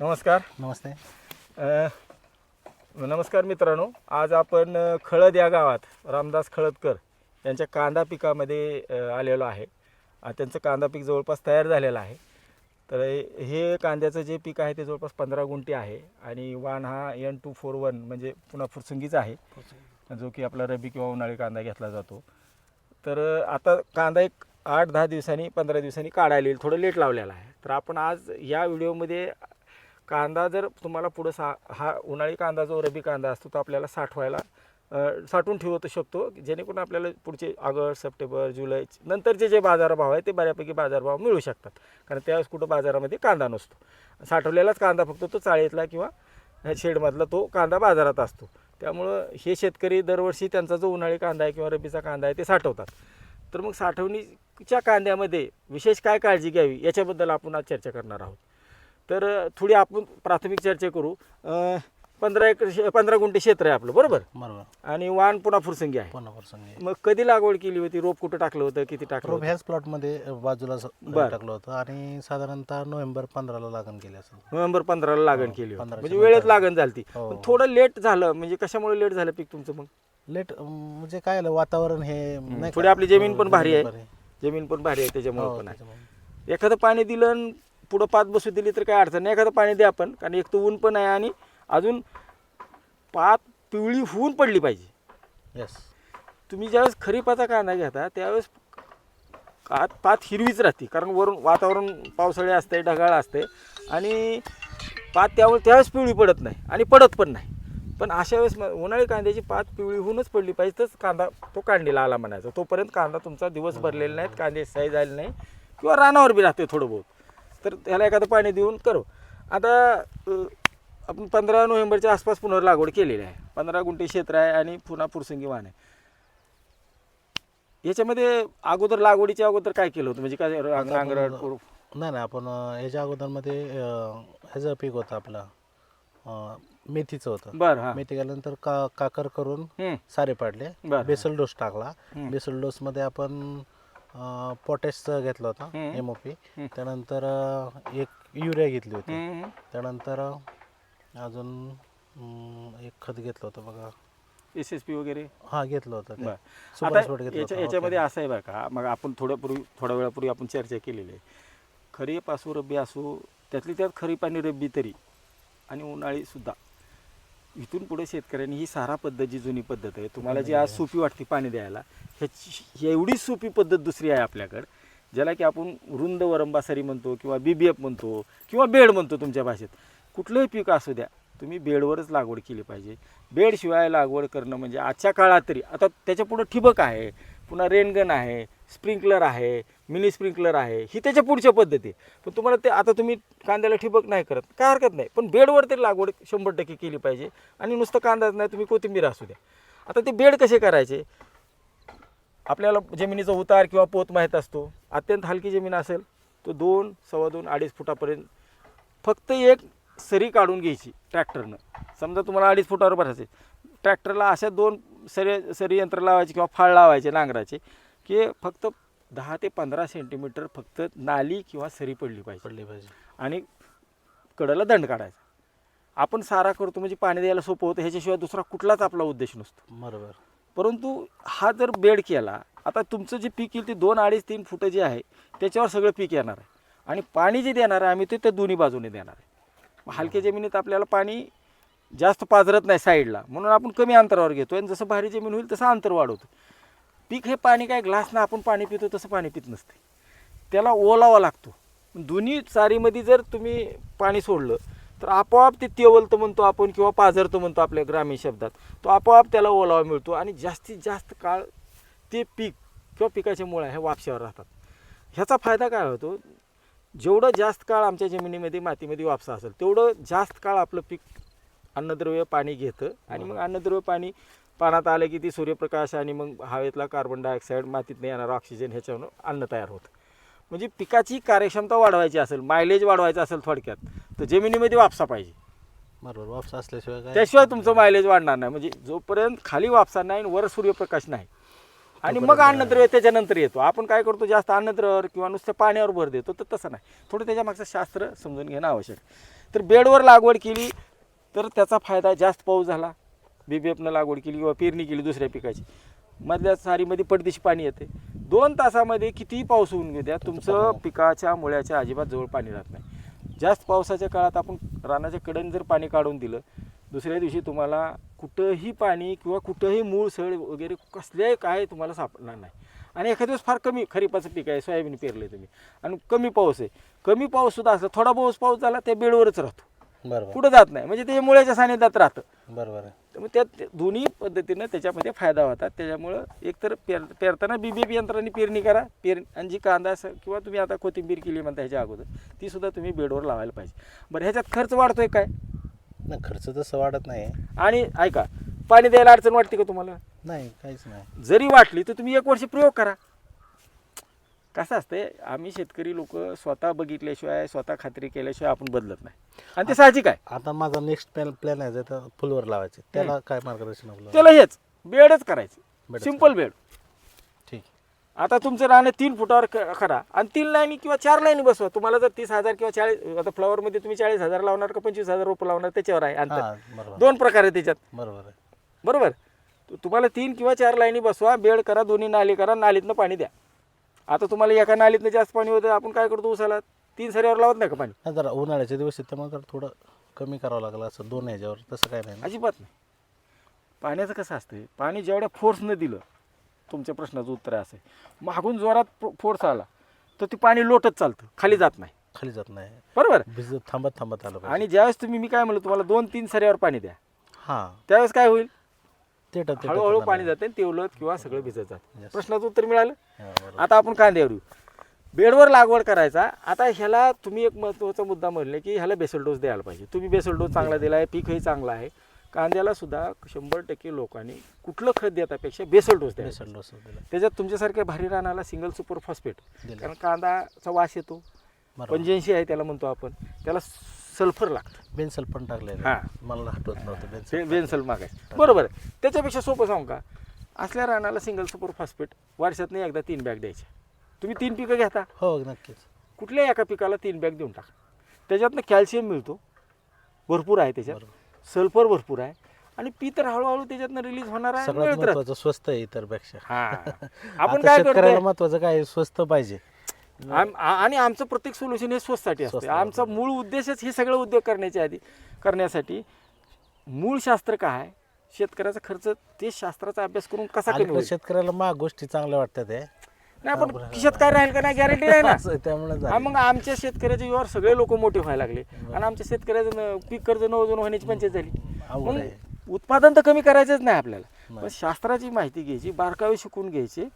नमस्कार. नमस्ते. अ, नमस्कार मित्रांनो. आज आपण अ, खळद या गावात रामदास खळदकर यांच्या कांदा पिकामध्ये अ, आलेलो आहे. त्यांचं कांदा पीक जवळपास तयार झालेलं आहे. तर हे कांद्याचं जे पीक आहे ते जवळपास पंधरा गुंठे आहे. आणि वाण हा एन टू फोर वन म्हणजे पुन्हा फुरसुंगीचा आहे. जो की आपला रबी किंवा उन्हाळी कांदा घेतला जातो. तर आता कांदा एक आठ दहा दिवसांनी पंधरा दिवसांनी काढायला येईल. थोडं लेट लावलेला आहे. तर आपण आज या व्हिडिओमध्ये कांदा जर तुम्हाला पुढं सा हा उन्हाळी कांदा जो रबी कांदा असतो तो आपल्याला साठवायला साठवून ठेवत शकतो जेणेकरून आपल्याला पुढचे ऑगस्ट सप्टेंबर जुलै नंतरचे जे बाजारभाव आहे ते बऱ्यापैकी बाजारभाव मिळू शकतात. कारण त्यावेळेस कुठं बाजारामध्ये कांदा नसतो. साठवलेलाच कांदा फक्त तो चाळीतला किंवा ह्या शेडमधला तो कांदा बाजारात असतो. त्यामुळं हे शेतकरी दरवर्षी त्यांचा जो उन्हाळी कांदा आहे किंवा रबीचा कांदा आहे ते साठवतात. तर मग साठवणीच्या कांद्यामध्ये विशेष काय काळजी घ्यावी याच्याबद्दल आपण आज चर्चा करणार आहोत. तर थोडी आपण प्राथमिक चर्चा करू. पंधरा एकर पंधरा गुंठे क्षेत्र आहे आपलं बरोबर? बरोबर. आणि वाण पुन्हा फुरसंगी आहे. पुन्हा प्रसंगी मग कधी लागवड केली होती? रोप कुठं टाकलं होतं? किती टाकलं रोप होतं? ह्याच प्लॉटमध्ये बाजूला स- बरं. टाकलं होतं. आणि साधारणतः नोव्हेंबर पंधराला लागण केली असेल. नोव्हेंबर पंधराला लागण हो, केली होती. पंधराच्या म्हणजे वेळेत नंतर. लागण झाली हो. थोडं लेट झालं म्हणजे कशामुळे लेट झालं पीक तुमचं मग? लेट म्हणजे काय झालं वातावरण हे नाही थोडी? आपली जमीन हो, पण भारी आहे. जमीन पण भारी आहे त्याच्यामुळे पण आहे. त्याच्यामुळे. एखादं पाणी दिलं आणि पुढं पाच बसू दिली तर काय अडचण नाही. एखादं पाणी द्या आपण कारण एक तर ऊन पण आहे आणि अजून पात पिवळी होऊन पडली पाहिजे. येस तुम्ही ज्यावेळेस खरीपाचा कांदा घेता त्यावेळेस पात पात हिरवीच राहते कारण वरून वातावरण पावसाळे असते ढगाळ असते आणि पात त्यामुळे त्यावेळेस पिवळी पडत नाही आणि पडत पण नाही. पण अशा वेळेस उन्हाळी कांद्याची पात पिवळी होऊनच पडली पाहिजे तरच कांदा तो काढणीला आला म्हणायचा. तोपर्यंत कांदा तुमचा दिवस भरलेला नाहीत कांदे साईज झाले नाही किंवा रानावर बी राहते थोडं बहुत. तर त्याला एखादं पाणी देऊन करू. आता आपण पंधरा नोव्हेंबरच्या आसपास पुनर्लागवड केलेली आहे. पंधरा गुंठे क्षेत्र आहे आणि पुन्हा पुरसंगी वाण आहे. याच्यामध्ये अगोदर लागवडीच्या अगोदर काय केलं होतं? म्हणजे काय रांग- रांगरट? नाही नाही आपण अं, याच्या अगोदरमध्ये अं, ह्याचं पीक होतं आपलं अं, मेथीचं होतं. बरं हां. मेथी गेल्यानंतर का काकर करून सारे पाडले. बरं. बेसल डोस टाकला. बेसल डोसमध्ये आपण पोटॅशचं घेतलं होतं. M O P. त्यानंतर एक युरिया घेतली होती. त्यानंतर अजून एक खत घेतलं होतं बघा एस एस पी वगैरे हा घेतलं होतं. बरं. आता. याच्यामध्ये. असं आहे बघा का मग आपण थोड्यापूर्वी थोड्या वेळापूर्वी आपण चर्चा केलेली आहे खरीप असू रब्बी असू त्यातली त्यात खरीप आणि रब्बी तरी आणि उन्हाळी सुद्धा इथून पुढे शेतकऱ्यांनी ही सारा पद्धत जी जुनी पद्धत आहे तुम्हाला जी आज सोपी वाटते पाणी द्यायला ह्याची एवढी सोपी पद्धत दुसरी आहे आपल्याकडं ज्याला की आपण रुंद वरंबासरी म्हणतो किंवा बी बी एफ म्हणतो किंवा बेड म्हणतो तुमच्या भाषेत. कुठलंही पीक असू द्या तुम्ही बेडवरच लागवड केली पाहिजे. बेडशिवाय लागवड करणं म्हणजे आजच्या काळात तरी आता त्याच्या पुढं ठिबक आहे पुन्हा रेनगन आहे स्प्रिंकलर आहे मिनी स्प्रिंकलर आहे ही त्याच्या पुढच्या पद्धती. पण तुम्हाला ते आता तुम्ही कांद्याला ठिबक नाही करत काय हरकत नाही. पण बेडवर तरी लागवड शंभर टक्के केली पाहिजे आणि नुसतं कांदाच नाही तुम्ही कोथिंबीर असू द्या. आता ते बेड कसे करायचे? आपल्याला जमिनीचा उतार किंवा पोत माहीत असतो. अत्यंत हलकी जमीन असेल तो दोन सव्वा दोन अडीच फुटापर्यंत फक्त एक सरी काढून घ्यायची ट्रॅक्टरनं. समजा तुम्हाला अडीच फुटावर भरायचे ट्रॅक्टरला अशा दोन सरी सरी यंत्र लावायचे किंवा फाळ लावायचे नांगराचे. की फक्त दहा ते पंधरा सेंटीमीटर फक्त नाली किंवा सरी पडली पाहिजे. पडली पाहिजे. आणि कडेला दंड काढायचा. आपण सारा करतो म्हणजे पाणी द्यायला सोपं होतं ह्याच्याशिवाय दुसरा कुठलाच आपला उद्देश नसतो. बरोबर. परंतु हा जर बेड केला आता तुमचं जे पीक येईल ते दोन अडीच तीन फुटं जे आहे त्याच्यावर सगळं पीक येणार आहे. आणि पाणी जे देणार आहे आम्ही ते त्या दोन्ही बाजूने देणार आहे. हलक्या जमिनीत आपल्याला पाणी जास्त पाजरत नाही साईडला. म्हणून आपण कमी अंतरावर घेतो आणि जसं भारी जमीन होईल तसं अंतर वाढवतो पीक हे पाणी काय ग्लासनं आपण पाणी पितो तसं पाणी पित नसते. त्याला ओलावा लागतो. दोन्ही चारीमध्ये जर तुम्ही पाणी सोडलं तर आपोआप ते तेवलतं म्हणतो आपण किंवा पाझरतं म्हणतो आपल्या ग्रामीण शब्दात. तो आपोआप त्याला ओलावा मिळतो आणि जास्तीत जास्त काळ ते पीक किंवा पिकाच्या मुळ्या ह्या वापशावर राहतात. ह्याचा फायदा काय होतो? जेवढं जास्त काळ आमच्या जमिनीमध्ये मातीमध्ये वापसा असेल तेवढं जास्त काळ आपलं पीक अन्नद्रव्य पाणी घेतं आणि मग अन्नद्रव्य पाणी पाण्यात आलं की ती सूर्यप्रकाश आणि मग हवेतला कार्बन डायऑक्साईड मातीतनं येणारं ऑक्सिजन ह्याच्यावरून अन्न तयार होतं. म्हणजे पिकाची कार्यक्षमता वाढवायची असेल मायलेज वाढवायचं असेल थोडक्यात तर जमिनीमध्ये वापसा पाहिजे. बरोबर वापस असल्याशिवाय काय? त्याशिवाय तुमचं मायलेज वाढणार नाही. म्हणजे जोपर्यंत खाली वापसा नाही आणि वर सूर्यप्रकाश नाही आणि मग अन्नद्रव्य त्याच्यानंतर येतो. आपण काय करतो जास्त अन्नद्रव्यावर किंवा नुसत्या पाण्यावर भर देतो तर तसं नाही. थोडं त्याच्या मागचं शास्त्र समजून घेणं आवश्यक. तर बेडवर लागवड केली तर त्याचा फायदा जास्त पाऊस झाला. बीबीएफनं लागवड केली किंवा पेरणी केली दुसऱ्या पिकाची. मधल्या सारीमध्ये पडदेशी पाणी येते. दोन तासामध्ये कितीही पाऊस होऊन घेऊ द्या तुमचं पिकाच्या मुळ्याच्या अजिबात जवळ पाणी राहत नाही. जास्त पावसाच्या काळात आपण रानाच्या कडेने जर पाणी काढून दिलं दुसऱ्या दिवशी तुम्हाला कुठंही पाणी किंवा कुठंही मूळ सळ वगैरे कसल्याही काय तुम्हाला सापडणार नाही. आणि एखाद्या दिवस फार कमी खरीपाचं पीक आहे सोयाबीन पेरले तुम्ही. आणि कमी पाऊस आहे. कमी पाऊससुद्धा असला थोडा पाऊस पाऊस झाला त्या बेडवरच राहतो. बरोबर. कुठं जात नाही. म्हणजे ते मुळ्याच्या सानिध्यात राहतं. बरोबर आहे. त्यामुळे त्या त्या दोन्ही पद्धतीनं त्याच्यामध्ये फायदा होता. त्याच्यामुळं एकतर पेर पेरताना बी बी यंत्राने पेरणी करा. पेर आणि जी कांदा असं किंवा तुम्ही आता कोथिंबीर केली म्हणता ह्याच्या अगोदर ती सुद्धा तुम्ही बेडवर लावायला पाहिजे. बरं ह्याच्यात खर्च वाढतोय काय? नाही खर्च तसं वाढत नाही. आणि ऐका पाणी द्यायला अडचण वाटते का तुम्हाला? नाही काहीच नाही. जरी वाटली तर तुम्ही एक वर्ष प्रयोग करा. कसं असतंय आम्ही शेतकरी लोक स्वतः बघितल्याशिवाय स्वतः खात्री केल्याशिवाय आपण बदलत नाही. आणि ते साहजिक आहे. आता माझा नेक्स्ट प्लॅन प्लॅन आहे तर फुलवर लावायचे. त्याला काय मार्गदर्शन आपलं? त्याला हेच बेडच करायचं. बेडच सिंपल बेड. ठीक आता तुमचं राहणं तीन फुटावर क- करा आणि तीन लाईनी किंवा चार लाईनी बसवा. तुम्हाला जर तीस हजार किंवा चाळीस आता फ्लॉवरमध्ये तुम्ही चाळीस हजार लावणार का पंचवीस हजार रुपये लावणार त्याच्यावर आहे अंतर. हां बरोबर. दोन प्रकार आहे त्याच्यात. बरोबर आहे. बरोबर? तु- तुम्हाला तीन किंवा चार लाईनी बसवा बेड करा दोन्ही नाली करा नालीतनं पाणी द्या. आता तुम्हाला एका नालीतनं जास्त पाणी होतं आपण काय करतो उसाला? तीन सऱ्यावर लावत नाही का पाणी? नाही जरा उन्हाळ्याचे दिवस आहेत त्यामुळे जरा थोडं कमी करावं लागलं असं दोन ह्याच्यावर तसं काय नाही ना. अजिबात नाही. पाण्याचं कसं असतं पाणी जेवढ्या फोर्सनं दिलं तुमच्या प्रश्नाचं उत्तर आहे असं आहे. मागून जोरात फोर्स आला तर ते पाणी लोटत चालतं खाली जात नाही. खाली जात नाही. बरोबर? भिजत थांबत थांबत आलं पाहिजे. आणि ज्यावेळेस तुम्ही मी काय म्हणलं तुम्हाला दोन तीन सऱ्यावर पाणी द्या. हां. त्यावेळेस काय होईल? ते ते हळूहळू पाणी जाते आणि तेवलत किंवा सगळं भिजत जातं. Yes. प्रश्नाचं उत्तर मिळालं. आता आपण कांद्यावर येऊ बेडवर लागवड करायचा. आता ह्याला तुम्ही एक महत्त्वाचा मुद्दा म्हणले की ह्याला बेसल डोस द्यायला पाहिजे. तुम्ही बेसल डोस चांगला दिला आहे पीकही चांगलं आहे. कांद्याला सुद्धा शंभर टक्के लोकांनी कुठलं खत देतापेक्षा बेसल डोस द्यायचा बेसल डोस दिला त्याच्यात तुमच्यासारख्या भारी रानाला सिंगल सुपर फॉस्फेट दिलं. कारण कांदाचा वास येतो. पंच्याऐंशी आहे त्याला म्हणतो आपण. त्याला सल्फर लागतं. बेन्सल पण टाकलेलं हां. मला आठवत नव्हतं बेन्सल बे- बेन्सल मागायचं बरोबर आहे. त्याच्यापेक्षा सोपं सांगू का? असल्या रानाला सिंगल सुपर फॉस्फेट वर्षातनं एकदा तीन बॅग द्यायच्या तुम्ही तीन पिकं घेता. हो नक्कीच. कुठल्याही एका पिकाला तीन बॅग देऊन टाका. त्याच्यातनं कॅल्शियम मिळतो. भरपूर आहे त्याच्यात. सल्फर भरपूर आहे. आणि पी तर हळूहळू त्याच्यातनं रिलीज होणार आहे सगळ्यात मिळत राहतं. महत्वाचं स्वस्त आहे इतरपेक्षा. हा. आपण काय शेतकऱ्याला महत्वाचं काय आहे? स्वस्त पाहिजे. आणि आमचं प्रत्येक सोल्युशन हे स्वस्तसाठी असतं. आमचा. मूळ उद्देशच हे सगळं उद्योग करण्याच्या आधी करण्यासाठी मूळ शास्त्र काय आहे? शेतकऱ्याचा खर्च ते शास्त्राचा अभ्यास करून कसा कमी शेतकऱ्याला माग गोष्टी चांगल्या वाटतात. नाही पण काय राहील का नाही? गॅरंटी नाही ना. त्यामुळे. मग आमच्या शेतकऱ्याच्या जीवावर सगळे लोक मोठे व्हायला लागले. आणि आमच्या शेतकऱ्याचं पीक कर्ज नवजून होण्याची पंचायत झाली. मग उत्पादन तर कमी करायचंच नाही आपल्याला. पण शास्त्राची माहिती घ्यायची बारकावे शिकून घ्यायचे.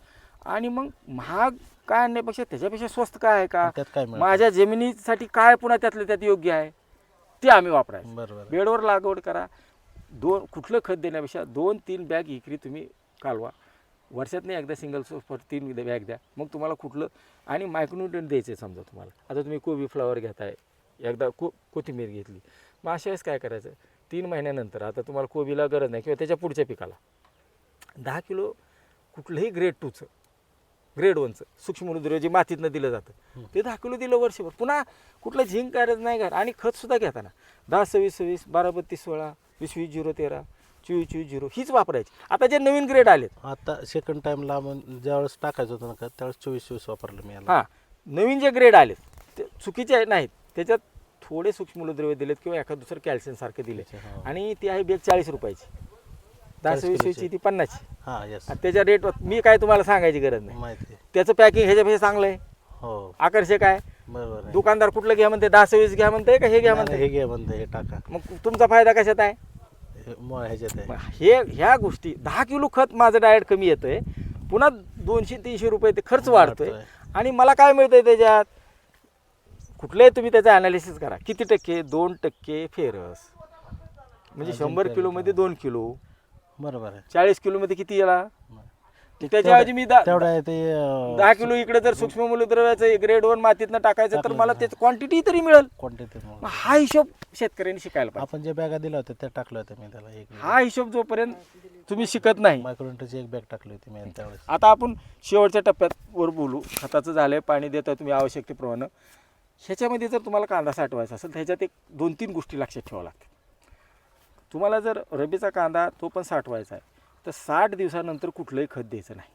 आणि मग महाग काय आणण्यापेक्षा त्याच्यापेक्षा स्वस्त काय आहे का? त्यात काय मिळतं? माझ्या जमिनीसाठी काय पुन्हा त्यातलं त्यात योग्य आहे? ते आम्ही वापरायचं. बरोबर बेडवर लागवड करा. दोन कुठलं खत देण्यापेक्षा दोन तीन बॅग इकरी तुम्ही कालवा. वर्षातनं एकदा सिंगल सोफर तीन बॅग द्या. मग तुम्हाला कुठलं आणि मायक्रोन्युट्रन द्यायचे समजा तुम्हाला. आता तुम्ही कोबी फ्लावर घेताय. एकदा को कोथिंबीर घेतली. मग अशा वेळेस काय करायचं? तीन महिन्यानंतर आता तुम्हाला कोबीला गरज नाही किंवा त्याच्या पुढच्या पिकाला. दहा किलो कुठलंही ग्रेड टूचं ग्रेड वनचं सूक्ष्मद्रव्य जे मातीतनं दिलं जातं. ते दहा किलो दिलं वर्षभर. पुन्हा कुठलं झिंक गरज नाही घर आणि खतसुद्धा घेताना. दहा सव्वीस सव्वीस बारा बत्तीस सोळा वीस वीस झिरो तेरा चोवीस चोवीस झिरो हीच वापरायची. आता जे नवीन ग्रेड आलेत. आता सेकंड टाइमला ज्यावेळेस टाकायचं होतं ना का त्यावेळेस चोवीस चोवीस वापरलं मी हां. नवीन जे ग्रेड आलेत ते चुकीचे नाहीत. त्याच्यात थोडे सूक्ष्मद्रव्य दिलेत किंवा एखाद दुसरं कॅल्शियम सारखे दिले. आणि ती आहे बॅग चाळीस रुपयाची. दहा 40 सव्वीस किलोची. वीसची ती पन्नासची. हा यस आणि त्याच्या रेट मी काय तुम्हाला सांगायची गरज नाही. माहिती. त्याचं पॅकिंग ह्याच्यापेक्षा चांगलं आहे. हो. आकर्षक आहे. बरोबर आहे. दुकानदार कुठलं घ्या म्हणते दहा सव्वीस घ्या म्हणते का हे घ्या नाही, म्हणते? हे घे म्हणतं हे टाका. मग तुमचा फायदा कशात आहे? हे मग ह्याच्यात आहे. मग हे ह्या गोष्टी दहा किलो खत माझं डायट कमी येतंय. पुन्हा दोनशे तीनशे रुपये ते खर्च वाढतोय. वाढतोय. आणि मला काय मिळतंय त्याच्यात? कुठलंही तुम्ही त्याचं अनालिसिस करा. किती टक्के? दोन टक्के फेरस. म्हणजे शंभर किलोमध्ये दोन किलो. बरोबर आहे. चाळीस किलोमध्ये किती याला? त्याच्याऐवजी मी दा- तेवढं आहे ते अं, दहा किलो इकडे जर सूक्ष्म मूलद्रव्याचं ग्रेड वन मातीतनं टाकायचं तर मला त्याची क्वांटिटी तरी मिळेल. Quantity मग म्हणून. हा हिशोब शेतकऱ्यांनी शिकायला पाहिजे. आपण जे बॅगा दिल्या होत्या त्या टाकल्या होत्या मी त्याला एक हा हिशोब जोपर्यंत तुम्ही शिकत नाही. मायक्रोनटची एक बॅग टाकली होती मी त्यावेळेस. आता आपण शेवटच्या टप्प्यात वर बोलू. खताचं झालंय पाणी देताय तुम्ही आवश्यकतेप्रमाणे. ह्याच्यामध्ये जर तुम्हाला कांदा साठवायचा असेल तर ह्याच्यात एक दोन तीन गोष्टी लक्षात ठेवाव्या लागतात. तुम्हाला जर रबीचा कांदा तो पण साठवायचा आहे तर साठ दिवसानंतर कुठलंही खत द्यायचं नाही.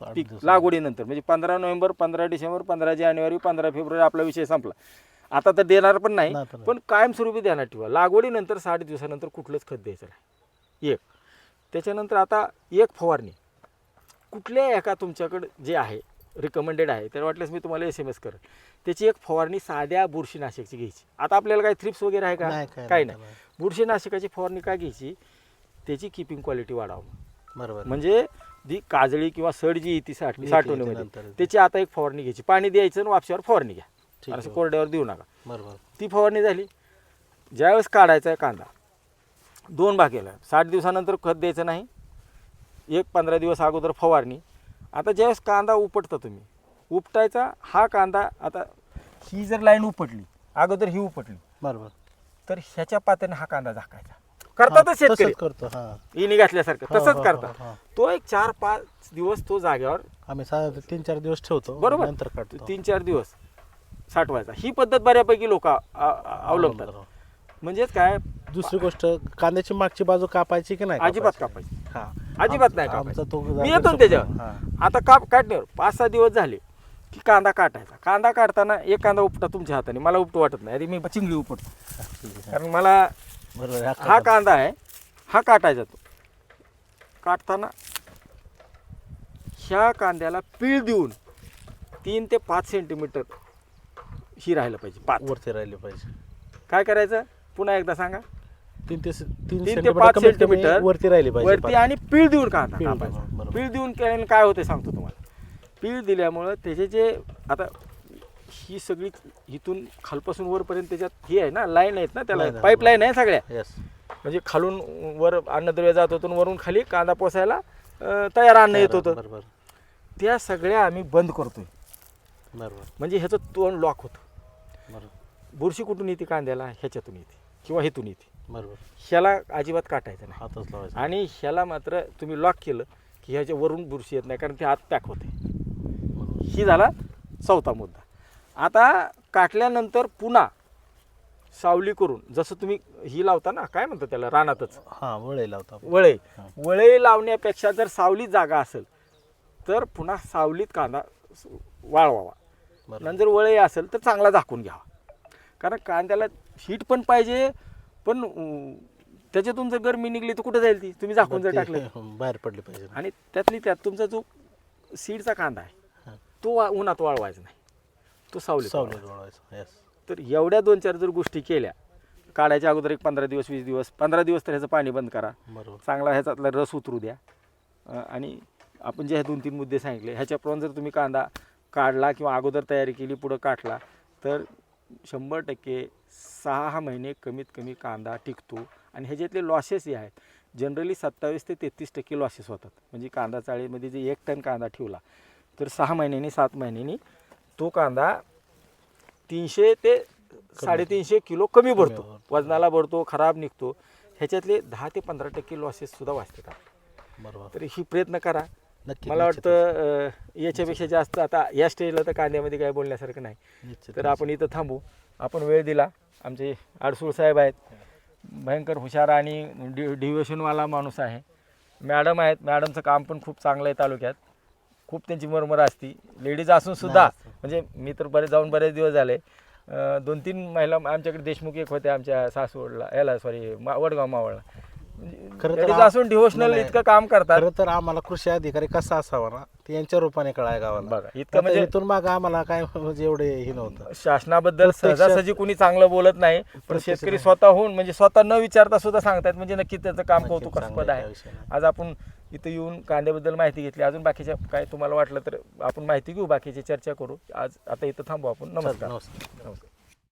पीक लागवडीनंतर म्हणजे पंधरा नोव्हेंबर पंधरा डिसेंबर पंधरा जानेवारी पंधरा फेब्रुवारी आपला विषय संपला. आता तर देणार पण नाही. पण कायमस्वरूपी ध्यानात ठेवा. लागवडीनंतर साठ दिवसानंतर कुठलंच खत द्यायचं नाही. एक. त्याच्यानंतर आता एक फवारणी. कुठल्या एका तुमच्याकडे जे आहे रिकमेंडेड आहे. तर वाटल्यास मी तुम्हाला एस एम एस करेन त्याची एक फवारणी साध्या बुरशीनाशकची घ्यायची. आता आपल्याला काही थ्रिप्स वगैरे आहे का? नाही, काही नाही, बुरशीनाशकाची फवारणी का घ्यायची? त्याची किपिंग क्वालिटी वाढावं. बरोबर. म्हणजे जी काजळी किंवा सड जी येते साठली साठवणीमध्ये. त्याची आता एक फवारणी घ्यायची. पाणी द्यायचं आणि वापशावर फवारणी घ्या. असं. कोरड्यावर देऊ नका. बरोबर. ती फवारणी झाली. ज्यावेळेस काढायचा आहे कांदा दोन भाग केला. साठ दिवसानंतर खत द्यायचं नाही. एक पंधरा दिवस अगोदर फवारणी. आता ज्यावेळेस कांदा उपटता तुम्ही उपटायचा हा कांदा आता ही जर लाईन उपटली अगोदर ही उपटली बरोबर. तर ह्याच्या पात्याने हा कांदा झाकायचा. करतातच हा, शेतकरी. तसंच करतो हा. इनी घातल्यासारखं हो, तसंच हो, करतात. हो, हो. तो एक चार पाच दिवस तो जागेवर आम्ही तीन चार दिवस ठेवतो बरोबर. नंतर काढतो. तीन चार दिवस साठवायचा. ही पद्धत बऱ्यापैकी लोक अवलंबतात. बरोबर. म्हणजेच काय? दुसरी गोष्ट कांद्याची मागची बाजू कापायची की नाही अजिबात कापायची? कापायची. हा. अजिबात नाही आमचा कापायची. तो मी येतो ना त्याच्यावर. आता काप काढण्यावर पाच सहा दिवस झाले की कांदा काटायचा. कांदा काढताना एक कांदा उपटा तुमच्या हाताने. मला उपटू वाटत नाही. अरे मी चिंगळी उपटतो. कारण मला बरोबर हा कांदा. आहे हा काटायचा तो. काटताना ह्या कांद्याला पीळ देऊन तीन ते पाच सेंटीमीटर ही राहिलं पाहिजे पाच वरती राहिले पाहिजे. काय करायचं? पुन्हा एकदा सांगा. तीन ते तीन तीन ते सेंटीमीटर पाच कमीत कमी सेंटीमीटर वरती राहिली पाहिजे वरती. आणि पीळ देऊन कांदा पीळ कापायचा? देऊन, बरोबर. पीळ देऊन केल्याने काय होते सांगतो तुम्हाला. पीळ दिल्यामुळं त्याचे जे आता ही सगळी इथून खालपासून वरपर्यंत त्याच्यात ही आहे ना लाईन आहेत ना त्याला Line आहे, पाईपलाईन आहे सगळ्या. Yes. म्हणजे खालून वर अन्नद्रव्य जात होतं आणि वरून खाली कांदा पोसायला अं, तयार अन्न येत होतं. बरोबर. त्या सगळ्या आम्ही बंद करतोय. बरोबर. म्हणजे ह्याचं तोंड लॉक होतं. बरोबर. बुरशी कुठून येते कांद्याला? ह्याच्यातून येते किंवा हेतून येते. बरोबर. ह्याला अजिबात काटायचं नाही. हातच लावायचा. आणि ह्याला मात्र तुम्ही लॉक केलं की ह्याच्या वरून बुरशी येत नाही कारण ते आत पॅक होते. बरोबर. ही झाला चौथा मुद्दा. आता काटल्यानंतर पुन्हा सावली करून जसं तुम्ही ही लावता ना काय म्हणतात त्याला रानातच? हा वळे लावतो आपण. वळे. हा. वळे लावण्यापेक्षा जर सावलीत जागा असेल तर पुन्हा सावलीत कांदा स- वाळवावा. बरोबर. नंतर वळे असेल तर चांगला झाकून घ्यावा. कारण कांद्याला हीट पण पाहिजे पण अं, त्याच्यातून जर गरमी निघली तर कुठे जाईल ती? तुम्ही झाकून जर टाकले. बाहेर पडली पाहिजे. आणि त्यातली त्यात तुमचा जो सीडचा कांदा आहे हा. तो वा- उन्हात वाळवायचा नाही. तो सावलीत सावलीत वाळवायचा. वळवायचं येस तर एवढ्या दोन चार जर गोष्टी केल्या काढायच्या अगोदर एक पंधरा दिवस वीस दिवस पंधरा दिवस तर ह्याचं पाणी बंद करा. बरोबर. चांगला ह्याच्यातला रस उतरू द्या. अं, आणि आपण जे हे दोन तीन मुद्दे सांगितले ह्याच्याप्रमाणे जर तुम्ही कांदा काढला किंवा अगोदर तयारी केली पुढं काटला तर शंभर टक्के सहा महिने कमीत कमी कांदा टिकतो. आणि ह्याच्यातले लॉसेस जे आहेत जनरली सत्तावीस ते तेहतीस टक्के लॉसेस होतात. म्हणजे कांदा चाळीमध्ये जे एक टन कांदा ठेवला तर सहा महिन्यांनी सात महिन्यांनी तो कांदा तीनशे ते साडेतीनशे किलो कमी भरतो. वजनाला भरतो खराब निघतो. ह्याच्यातले दहा ते पंधरा टक्के लॉसेस सुद्धा वाचतात. बरोबर. तर ही प्रयत्न करा. नक्की मला. वाटतं अं, याच्यापेक्षा जास्त आता या स्टेजला तर कांद्यामध्ये काय बोलण्यासारखं नाही. निश्चित तर आपण इथं थांबू. आपण वेळ दिला. आमचे आडसूळ साहेब आहेत. भयंकर हुशार आणि डि डिव्हेशनवाला माणूस आहे. मॅडम आहेत. मॅडमचं काम पण खूप चांगलं आहे तालुक्यात. खूप त्यांची मरमर असती. लेडीज असून सुद्धा म्हणजे मी तर बरेच जाऊन बरेच दिवस झाले. अं, दोन तीन महिला आमच्याकडे देशमुख एक होत्या आमच्या सासवडला याला सॉरी मा वडगाव मावळला. खरं तर लेडीज आ- असून डिव्होशनल नाही, इतकं काम करतात. खरं तर आम्हाला कृषी अधिकारी कसा असावा ना ते यांच्या रूपाने कळाय गावाला. बघा इतकं आता म्हणजे इथून माग आम्हाला काय म्हणजे एवढे हे नव्हतं. शासनाबद्दल सहजासहजी कुणी चांगलं बोलत नाही पण शेतकरी नाही. स्वतःहून म्हणजे स्वतः न विचारता सुद्धा सांगतायत म्हणजे नक्की त्याचं काम नक्कीच कौतुकास्पद चांगलं आहे. आज आपण इथं येऊन कांद्याबद्दल माहिती घेतली. अजून बाकीच्या काय तुम्हाला वाटलं तर आपण माहिती घेऊ बाकीची चर्चा करू. आज आता इथं थांबू आपण. नमस्कार. नमस्कार नमस्कार.